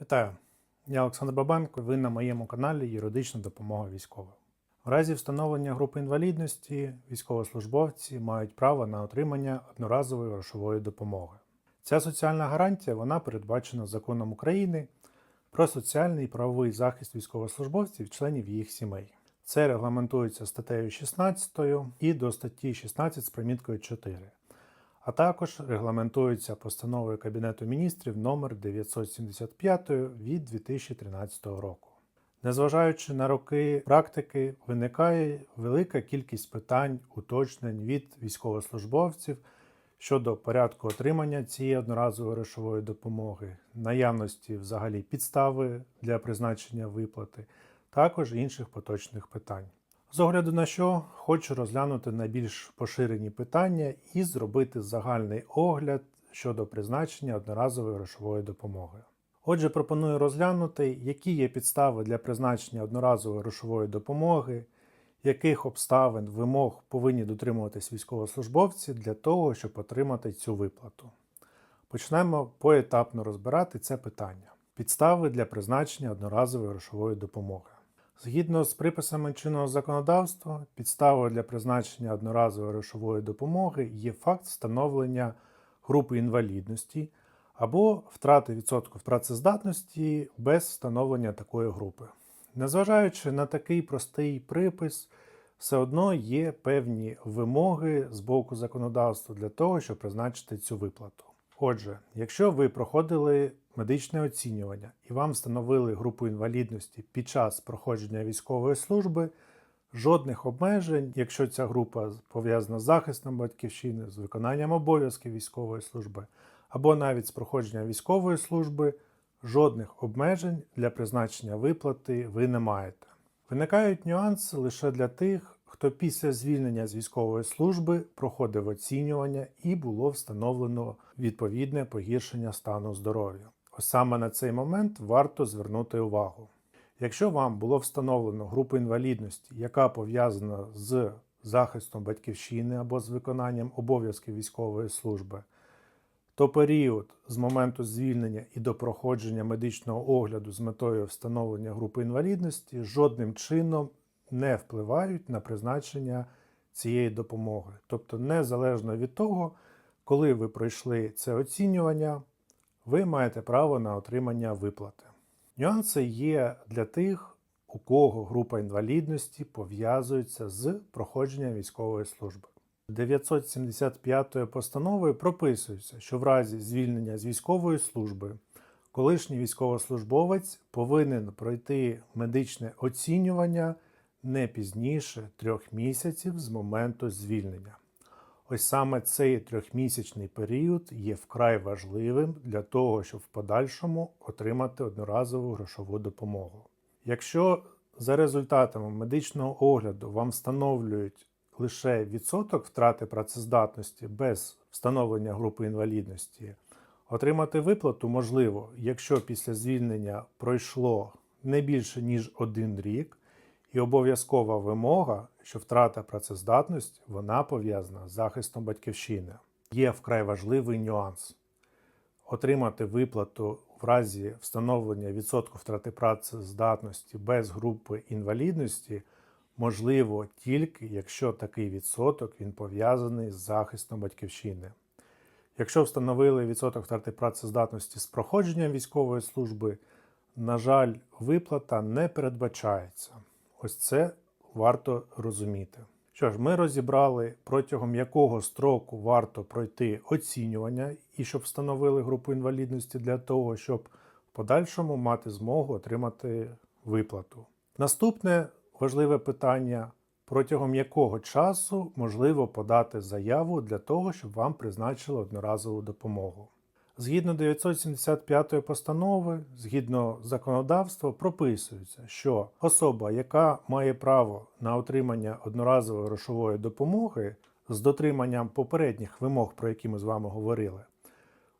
Вітаю! Я Олександр Бабенко. Ви на моєму каналі Юридична допомога військовим. В разі встановлення групи інвалідності військовослужбовці мають право на отримання одноразової грошової допомоги. Ця соціальна гарантія вона передбачена законом України про соціальний і правовий захист військовослужбовців членів їх сімей. Це регламентується статтею 16 і до статті 16 з приміткою 4 а також регламентується постановою Кабінету міністрів номер 975 від 2013 року. Незважаючи на роки практики, виникає велика кількість питань, уточнень від військовослужбовців щодо порядку отримання цієї одноразової грошової допомоги, наявності взагалі підстави для призначення виплати, також інших поточних питань. З огляду на що хочу розглянути найбільш поширені питання і зробити загальний огляд щодо призначення одноразової грошової допомоги. Отже, пропоную розглянути, які є підстави для призначення одноразової грошової допомоги, яких обставин вимог повинні дотримуватись військовослужбовці для того, щоб отримати цю виплату. Почнемо поетапно розбирати це питання. Підстави для призначення одноразової грошової допомоги. Згідно з приписами чинного законодавства, підставою для призначення одноразової грошової допомоги є факт встановлення групи інвалідності або втрати відсотку працездатності без встановлення такої групи. Незважаючи на такий простий припис, все одно є певні вимоги з боку законодавства для того, щоб призначити цю виплату. Отже, якщо ви проходили медичне оцінювання і вам встановили групу інвалідності під час проходження військової служби, жодних обмежень, якщо ця група пов'язана з захистом батьківщини, з виконанням обов'язків військової служби, або навіть з проходження військової служби, жодних обмежень для призначення виплати ви не маєте. Виникають нюанси лише для тих, хто після звільнення з військової служби проходив оцінювання і було встановлено відповідне погіршення стану здоров'я. Саме на цей момент варто звернути увагу. Якщо вам було встановлено групу інвалідності, яка пов'язана з захистом батьківщини або з виконанням обов'язків військової служби, то період з моменту звільнення і до проходження медичного огляду з метою встановлення групи інвалідності жодним чином не впливають на призначення цієї допомоги. Тобто, незалежно від того, коли ви пройшли це оцінювання, ви маєте право на отримання виплати. Нюанси є для тих, у кого група інвалідності пов'язується з проходженням військової служби. 975 постановою прописується, що в разі звільнення з військової служби колишній військовослужбовець повинен пройти медичне оцінювання не пізніше трьох місяців з моменту звільнення. Ось саме цей трьохмісячний період є вкрай важливим для того, щоб в подальшому отримати одноразову грошову допомогу. Якщо за результатами медичного огляду вам встановлюють лише відсоток втрати працездатності без встановлення групи інвалідності, отримати виплату можливо, якщо після звільнення пройшло не більше ніж один рік. І обов'язкова вимога, що втрата працездатності вона пов'язана з захистом батьківщини. Є вкрай важливий нюанс. Отримати виплату в разі встановлення відсотку втрати працездатності без групи інвалідності можливо тільки якщо такий відсоток він пов'язаний з захистом батьківщини. Якщо встановили відсоток втрати працездатності з проходженням військової служби, на жаль, виплата не передбачається. Ось це варто розуміти. Що ж, ми розібрали, протягом якого строку варто пройти оцінювання і щоб встановили групу інвалідності для того, щоб в подальшому мати змогу отримати виплату. Наступне важливе питання: протягом якого часу можливо подати заяву для того, щоб вам призначили одноразову допомогу. Згідно 975 постанови, згідно законодавства, прописується, що особа, яка має право на отримання одноразової грошової допомоги з дотриманням попередніх вимог, про які ми з вами говорили,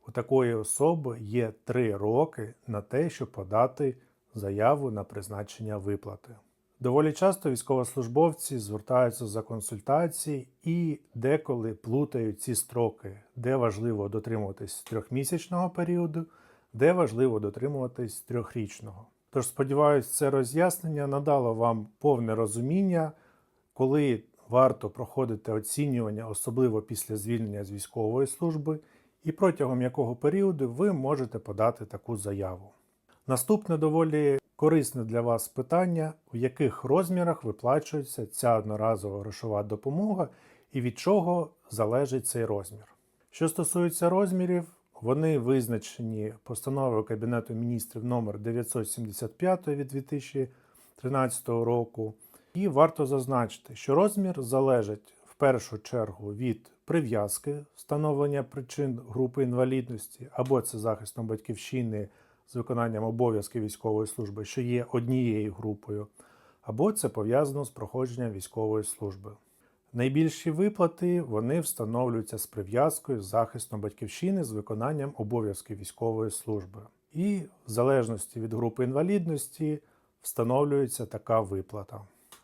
у такої особи є 3 роки на те, щоб подати заяву на призначення виплати. Доволі часто військовослужбовці звертаються за консультації і деколи плутають ці строки, де важливо дотримуватись трьохмісячного періоду, де важливо дотримуватись трьохрічного. Тож сподіваюсь, це роз'яснення надало вам повне розуміння, коли варто проходити оцінювання, особливо після звільнення з військової служби, і протягом якого періоду ви можете подати таку заяву. Наступне доволі корисне для вас питання, в яких розмірах виплачується ця одноразова грошова допомога і від чого залежить цей розмір. Що стосується розмірів, вони визначені постановою Кабінету міністрів номер 975 від 2013 року. І варто зазначити, що розмір залежить в першу чергу від прив'язки встановлення причин групи інвалідності, або це захистом батьківщини з виконанням обов'язків військової служби, що є однією групою, або це пов'язано з проходженням військової служби. Найбільші виплати вони встановлюються з прив'язкою з захистом батьківщини з виконанням обов'язків військової служби. І в залежності від групи інвалідності встановлюється така виплата.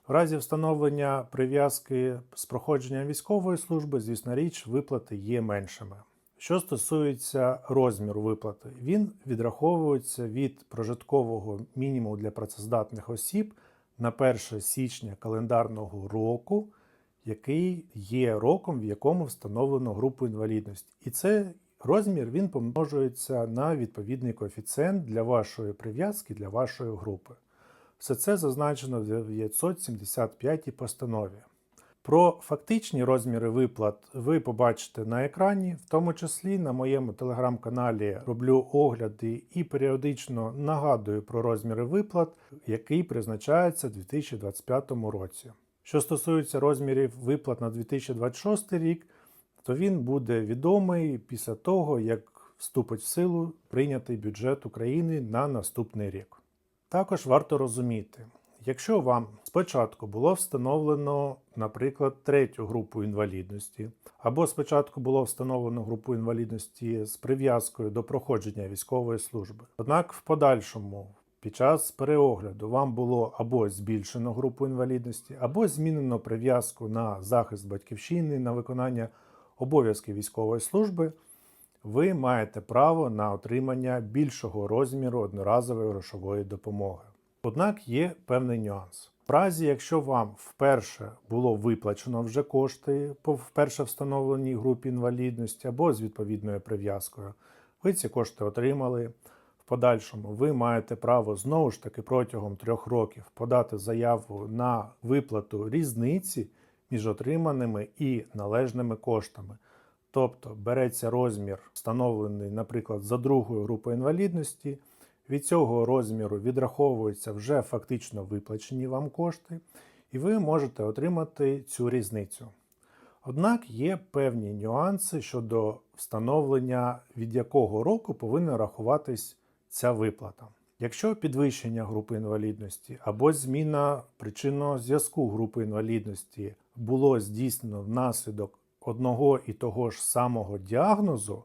В разі встановлення прив'язки з проходженням військової служби, звісно річ, виплати є меншими. Що стосується розміру виплати, він відраховується від прожиткового мінімуму для працездатних осіб на 1 січня календарного року, який є роком, в якому встановлено групу інвалідності. І цей розмір він помножується на відповідний коефіцієнт для вашої прив'язки, для вашої групи. Все це зазначено в 975 постанові. Про фактичні розміри виплат ви побачите на екрані, в тому числі на моєму телеграм-каналі роблю огляди і періодично нагадую про розміри виплат, який призначається у 2025 році. Що стосується розмірів виплат на 2026 рік, то він буде відомий після того, як вступить в силу прийнятий бюджет України на наступний рік. Також варто розуміти, якщо вам спочатку було встановлено, наприклад, третю групу інвалідності, або спочатку було встановлено групу інвалідності з прив'язкою до проходження військової служби, однак в подальшому під час переогляду вам було або збільшено групу інвалідності, або змінено прив'язку на захист батьківщини, на виконання обов'язків військової служби, ви маєте право на отримання більшого розміру одноразової грошової допомоги. Однак є певний нюанс. В разі, якщо вам вперше було виплачено вже кошти по вперше встановленій групі інвалідності або з відповідною прив'язкою, ви ці кошти отримали. В подальшому ви маєте право знову ж таки протягом трьох років подати заяву на виплату різниці між отриманими і належними коштами. Тобто береться розмір, встановлений, наприклад, за другою групою інвалідності. Від цього розміру відраховуються вже фактично виплачені вам кошти, і ви можете отримати цю різницю. Однак є певні нюанси щодо встановлення, від якого року повинна рахуватись ця виплата. Якщо підвищення групи інвалідності або зміна причинного зв'язку групи інвалідності було здійснено внаслідок одного і того ж самого діагнозу,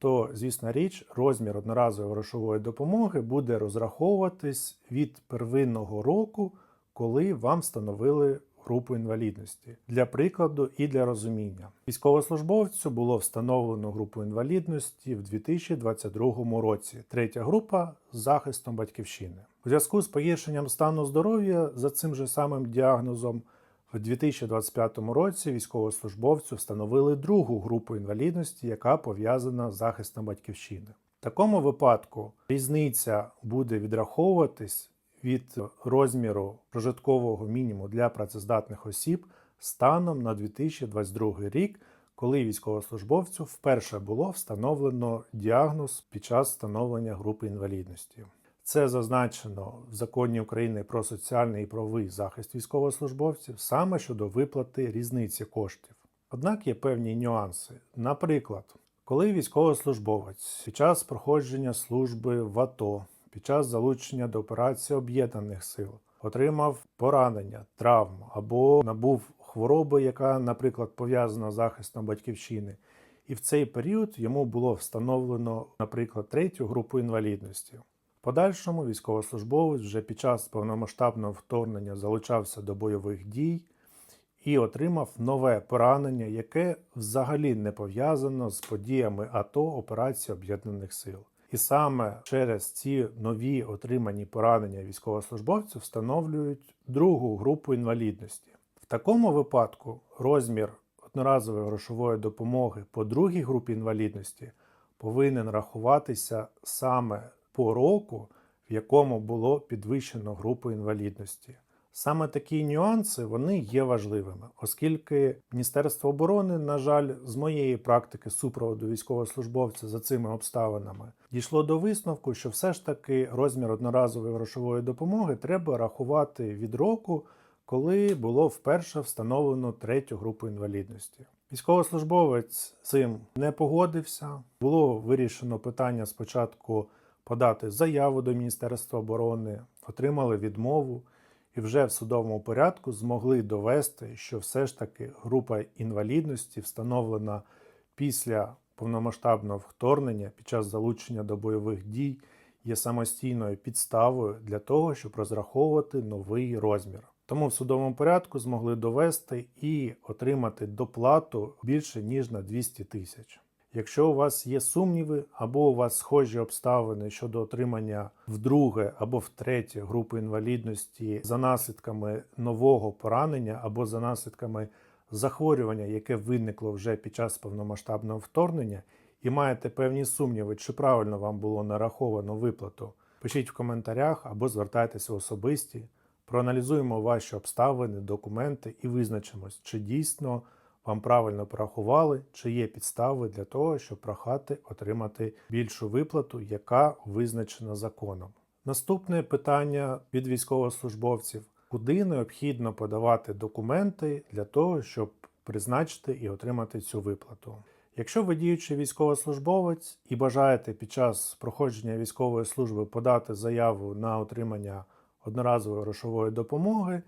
то, звісна річ, розмір одноразової грошової допомоги буде розраховуватись від первинного року, коли вам встановили групу інвалідності. Для прикладу і для розуміння. Військовослужбовцю було встановлено групу інвалідності в 2022 році. Третя група з захистом батьківщини. У зв'язку з погіршенням стану здоров'я за цим же самим діагнозом. В 2025 році військовослужбовцю встановили другу групу інвалідності, яка пов'язана з захистом батьківщини. В такому випадку різниця буде відраховуватись від розміру прожиткового мінімуму для працездатних осіб станом на 2022 рік, коли військовослужбовцю вперше було встановлено діагноз під час встановлення групи інвалідності. Це зазначено в законі України про соціальний і правовий захист військовослужбовців саме щодо виплати різниці коштів. Однак є певні нюанси. Наприклад, коли військовослужбовець під час проходження служби в АТО, під час залучення до операції об'єднаних сил отримав поранення, травму або набув хвороби, яка, наприклад, пов'язана з захистом батьківщини, і в цей період йому було встановлено, наприклад, третю групу інвалідності. Подальшому військовослужбовець вже під час повномасштабного вторгнення залучався до бойових дій і отримав нове поранення, яке взагалі не пов'язано з подіями АТО операції Об'єднаних Сил. І саме через ці нові отримані поранення військовослужбовців встановлюють другу групу інвалідності. В такому випадку розмір одноразової грошової допомоги по другій групі інвалідності повинен рахуватися саме по року, в якому було підвищено групу інвалідності. Саме такі нюанси вони є важливими, оскільки Міністерство оборони, на жаль, з моєї практики супроводу військовослужбовця за цими обставинами дійшло до висновку, що все ж таки розмір одноразової грошової допомоги треба рахувати від року, коли було вперше встановлено третю групу інвалідності. Військовослужбовець цим не погодився. Було вирішено питання спочатку подати заяву до Міністерства оборони, отримали відмову і вже в судовому порядку змогли довести, що все ж таки група інвалідності встановлена після повномасштабного вторгнення під час залучення до бойових дій є самостійною підставою для того, щоб розраховувати новий розмір. Тому в судовому порядку змогли довести і отримати доплату більше ніж на 200 тисяч. Якщо у вас є сумніви або у вас схожі обставини щодо отримання вдруге або втретє групи інвалідності за наслідками нового поранення або за наслідками захворювання, яке виникло вже під час повномасштабного вторгнення, і маєте певні сумніви, чи правильно вам було нараховано виплату, пишіть в коментарях або звертайтеся особисті. Проаналізуємо ваші обставини, документи і визначимось, чи дійсно вам правильно порахували, чи є підстави для того, щоб прохати отримати більшу виплату, яка визначена законом. Наступне питання від військовослужбовців: куди необхідно подавати документи для того, щоб призначити і отримати цю виплату? Якщо ви діючий військовослужбовець і бажаєте під час проходження військової служби подати заяву на отримання одноразової грошової допомоги,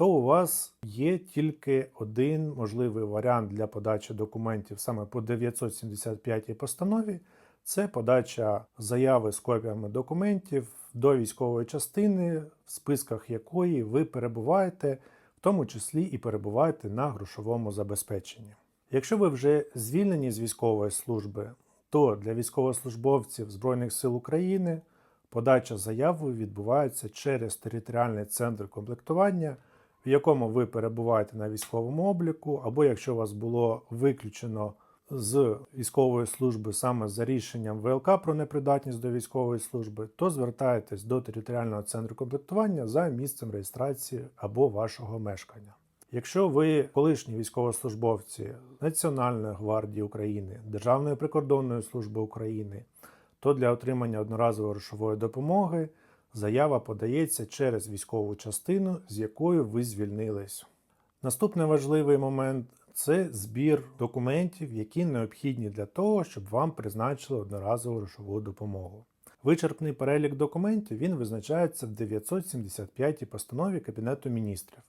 то у вас є тільки один можливий варіант для подачі документів саме по 975 постанові. Це подача заяви з копіями документів до військової частини, в списках якої ви перебуваєте, в тому числі і перебуваєте на грошовому забезпеченні. Якщо ви вже звільнені з військової служби, то для військовослужбовців Збройних сил України подача заяви відбувається через територіальний центр комплектування, в якому ви перебуваєте на військовому обліку, або якщо вас було виключено з військової служби саме за рішенням ВЛК про непридатність до військової служби, то звертаєтесь до територіального центру комплектування за місцем реєстрації або вашого мешкання. Якщо ви колишні військовослужбовці Національної гвардії України, Державної прикордонної служби України, то для отримання одноразової грошової допомоги заява подається через військову частину, з якою ви звільнились. Наступний важливий момент це збір документів, які необхідні для того, щоб вам призначили одноразову грошову допомогу. Вичерпний перелік документів він визначається в 975 постанові Кабінету міністрів.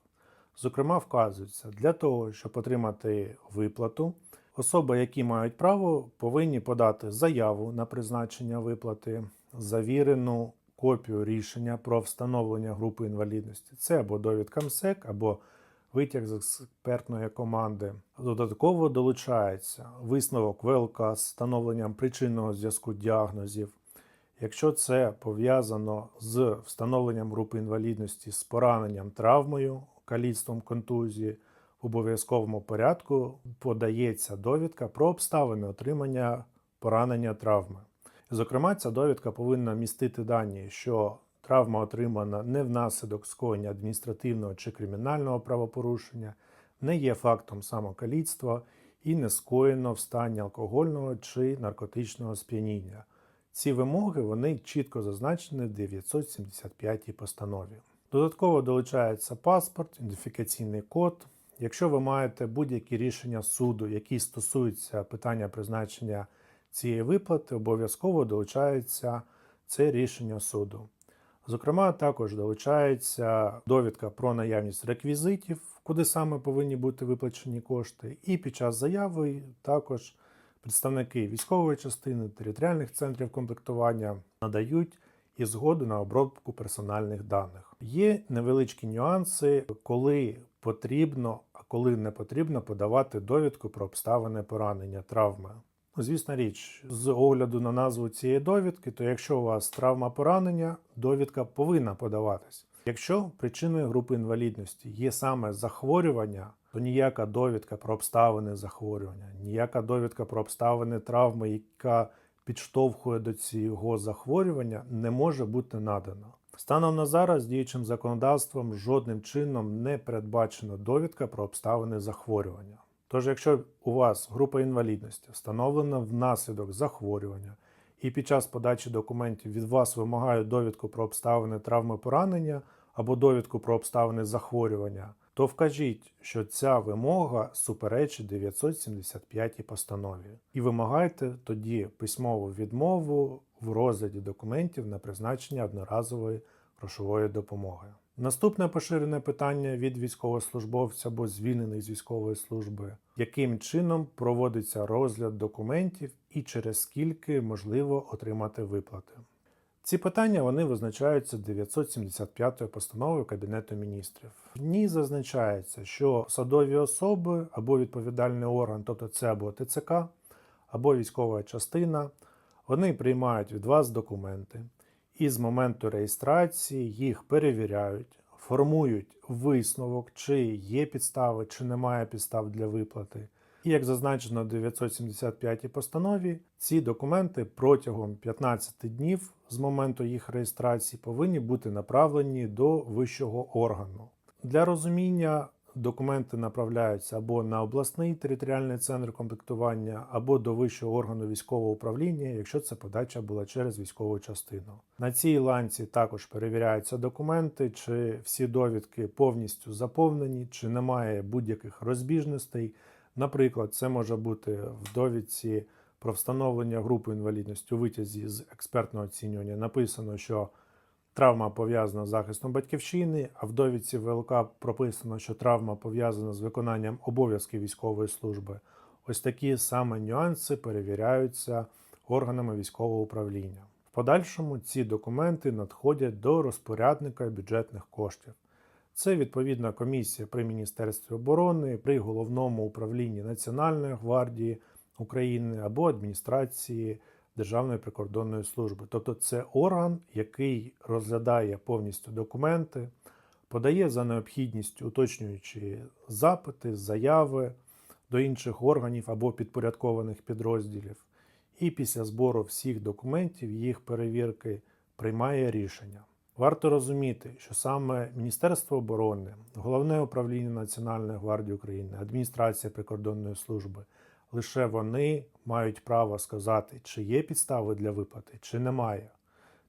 Зокрема, вказується, для того, щоб отримати виплату, особи, які мають право, повинні подати заяву на призначення виплати, завірену копію рішення про встановлення групи інвалідності. Це або довідка МСЕК, або витяг з експертної команди. Додатково долучається висновок ВЛК з встановленням причинного зв'язку діагнозів. Якщо це пов'язано з встановленням групи інвалідності з пораненням травмою, каліцтвом контузії, в обов'язковому порядку подається довідка про обставини отримання поранення травми. Зокрема, ця довідка повинна містити дані, що травма отримана не внаслідок скоєння адміністративного чи кримінального правопорушення, не є фактом самокаліцтва і не скоєно в стані алкогольного чи наркотичного сп'яніння. Ці вимоги вони чітко зазначені в 975 постанові. Додатково долучається паспорт, ідентифікаційний код. Якщо ви маєте будь-які рішення суду, які стосуються питання призначення цієї виплати, обов'язково долучається це рішення суду. Зокрема, також долучається довідка про наявність реквізитів, куди саме повинні бути виплачені кошти, і під час заяви також представники військової частини, територіальних центрів комплектування надають і згоду на обробку персональних даних. Є невеличкі нюанси, коли потрібно, а коли не потрібно подавати довідку про обставини поранення травми. Звісна річ, з огляду на назву цієї довідки, то якщо у вас травма поранення, довідка повинна подаватись. Якщо причиною групи інвалідності є саме захворювання, то ніяка довідка про обставини захворювання, ніяка довідка про обставини травми, яка підштовхує до цього захворювання, не може бути надана. Станом на зараз діючим законодавством жодним чином не передбачена довідка про обставини захворювання. Тож, якщо у вас група інвалідності встановлена внаслідок захворювання, і під час подачі документів від вас вимагають довідку про обставини травми поранення або довідку про обставини захворювання, то вкажіть, що ця вимога суперечить 975 постанові, і вимагайте тоді письмову відмову в розгляді документів на призначення одноразової грошової допомоги. Наступне поширене питання від військовослужбовця або звільнених з військової служби: яким чином проводиться розгляд документів і через скільки можливо отримати виплати? Ці питання вони визначаються 975 постановою Кабінету міністрів. В ній зазначається, що садові особи або відповідальний орган, тобто це або ТЦК, або військова частина, вони приймають від вас документи і з моменту реєстрації їх перевіряють, формують висновок, чи є підстави, чи немає підстав для виплати. І як зазначено в 975 постанові, ці документи протягом 15 днів з моменту їх реєстрації повинні бути направлені до вищого органу. Для розуміння документи направляються або на обласний територіальний центр комплектування, або до вищого органу військового управління, якщо це подача була через військову частину. На цій ланці також перевіряються документи, чи всі довідки повністю заповнені, чи немає будь-яких розбіжностей. Наприклад, це може бути в довідці про встановлення групи інвалідності у витязі з експертного оцінювання. Написано, що травма пов'язана з захистом батьківщини, а в довідці ВЛК прописано, що травма пов'язана з виконанням обов'язків військової служби. Ось такі саме нюанси перевіряються органами військового управління. В подальшому ці документи надходять до розпорядника бюджетних коштів. Це відповідна комісія при Міністерстві оборони, при головному управлінні Національної гвардії України або адміністрації Державної прикордонної служби. Тобто це орган, який розглядає повністю документи, подає за необхідністю, уточнюючи запити, заяви до інших органів або підпорядкованих підрозділів. І після збору всіх документів, їх перевірки приймає рішення. Варто розуміти, що саме Міністерство оборони, Головне управління Національної гвардії України, адміністрація прикордонної служби лише вони мають право сказати, чи є підстави для виплати, чи немає.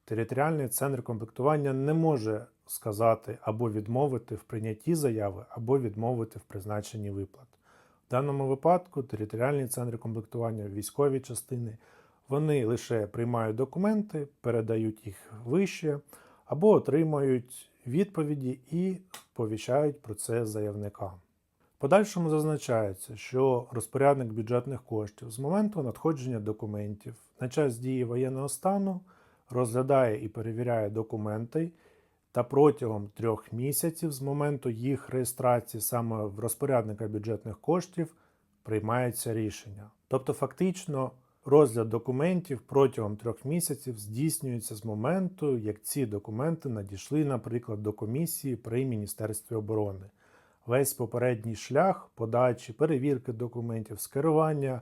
Територіальний центр комплектування не може сказати або відмовити в прийнятті заяви, або відмовити в призначенні виплат. В даному випадку територіальні центри комплектування, військові частини, вони лише приймають документи, передають їх вище або отримають відповіді і повіщають про це заявникам. Подальшому зазначається, що розпорядник бюджетних коштів з моменту надходження документів на час дії воєнного стану розглядає і перевіряє документи та протягом трьох місяців з моменту їх реєстрації саме в розпорядника бюджетних коштів приймається рішення. Тобто, фактично, Розгляд документів протягом трьох місяців здійснюється з моменту, як ці документи надійшли, наприклад, до комісії при Міністерстві оборони. Весь попередній шлях подачі, перевірки документів, скерування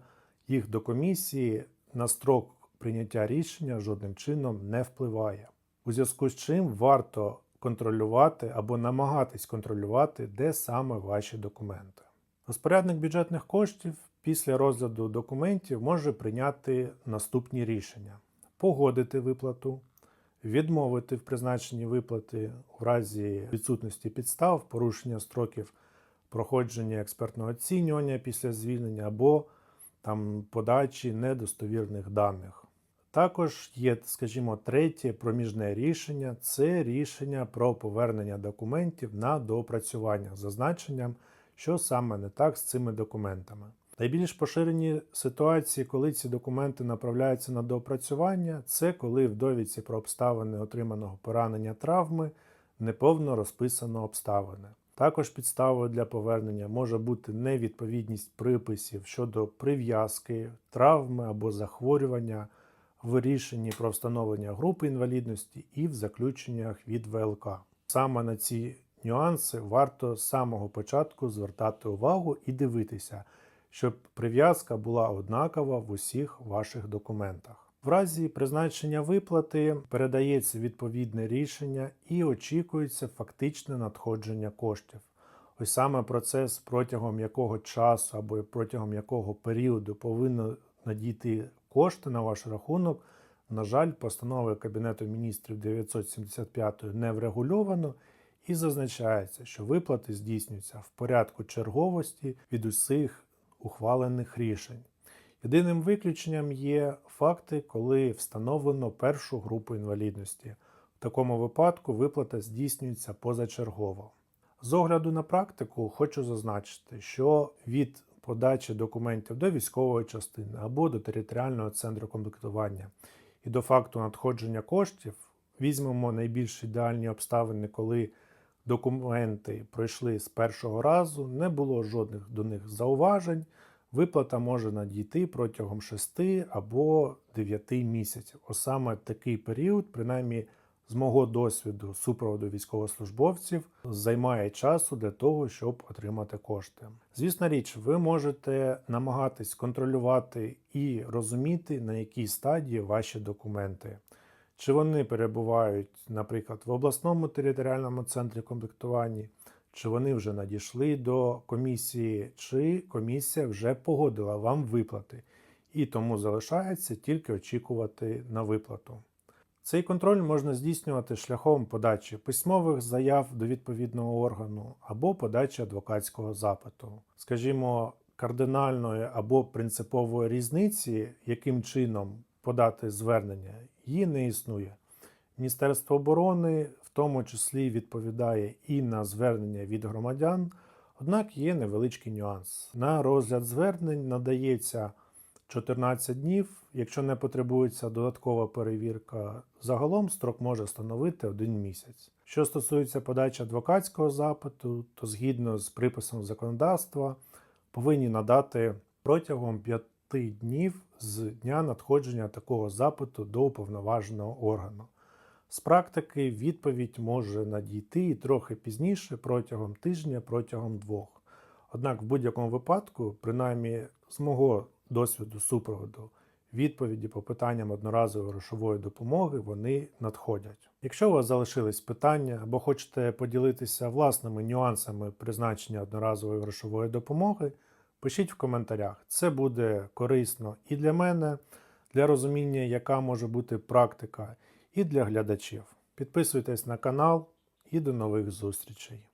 їх до комісії на строк прийняття рішення жодним чином не впливає. У зв'язку з чим варто контролювати або намагатись контролювати, де саме ваші документи. Розпорядник бюджетних коштів після розгляду документів може прийняти наступні рішення: погодити виплату, відмовити в призначенні виплати в разі відсутності підстав, порушення строків проходження експертного оцінювання після звільнення або там подачі недостовірних даних. Також є, скажімо, третє проміжне рішення це рішення про повернення документів на доопрацювання з зазначенням, що саме не так з цими документами. Найбільш поширені ситуації, коли ці документи направляються на доопрацювання, це коли в довідці про обставини отриманого поранення травми неповно розписано обставини. Також підставою для повернення може бути невідповідність приписів щодо прив'язки, травми або захворювання в рішенні про встановлення групи інвалідності і в заключеннях від ВЛК. Саме на ці нюанси варто з самого початку звертати увагу і дивитися, щоб прив'язка була однакова в усіх ваших документах. В разі призначення виплати передається відповідне рішення і очікується фактичне надходження коштів. Ось саме процес, протягом якого часу або протягом якого періоду повинно надійти кошти на ваш рахунок, на жаль, постановою Кабінету міністрів 975 не врегульовано і зазначається, що виплати здійснюються в порядку черговості від усіх ухвалених рішень. Єдиним виключенням є факти, коли встановлено першу групу інвалідності. В такому випадку виплата здійснюється позачергово. З огляду на практику хочу зазначити, що від подачі документів до військової частини або до територіального центру комплектування і до факту надходження коштів візьмемо найбільш ідеальні обставини, коли документи пройшли з першого разу, не було жодних до них зауважень. Виплата може надійти протягом 6 або 9 місяців. Ось саме такий період, принаймні з мого досвіду супроводу військовослужбовців, займає часу для того, щоб отримати кошти. Звісна річ, ви можете намагатись контролювати і розуміти, на якій стадії ваші документи. Чи вони перебувають, наприклад, в обласному територіальному центрі комплектування, чи вони вже надійшли до комісії, чи комісія вже погодила вам виплати, і тому залишається тільки очікувати на виплату. Цей контроль можна здійснювати шляхом подачі письмових заяв до відповідного органу або подачі адвокатського запиту. Скажімо, кардинальної або принципової різниці, яким чином подати звернення, її не існує. Міністерство оборони в тому числі відповідає і на звернення від громадян, однак є невеличкий нюанс. На розгляд звернень надається 14 днів, якщо не потребується додаткова перевірка, загалом строк може становити один місяць. Що стосується подачі адвокатського запиту, то згідно з приписом законодавства повинні надати протягом 5 днів з дня надходження такого запиту до уповноваженого органу. З практики відповідь може надійти і трохи пізніше протягом тижня, протягом двох. Однак в будь-якому випадку, принаймні з мого досвіду супроводу, відповіді по питанням одноразової грошової допомоги вони надходять. Якщо у вас залишились питання або хочете поділитися власними нюансами призначення одноразової грошової допомоги, пишіть в коментарях. Це буде корисно і для мене, для розуміння, яка може бути практика, і для глядачів. Підписуйтесь на канал і до нових зустрічей!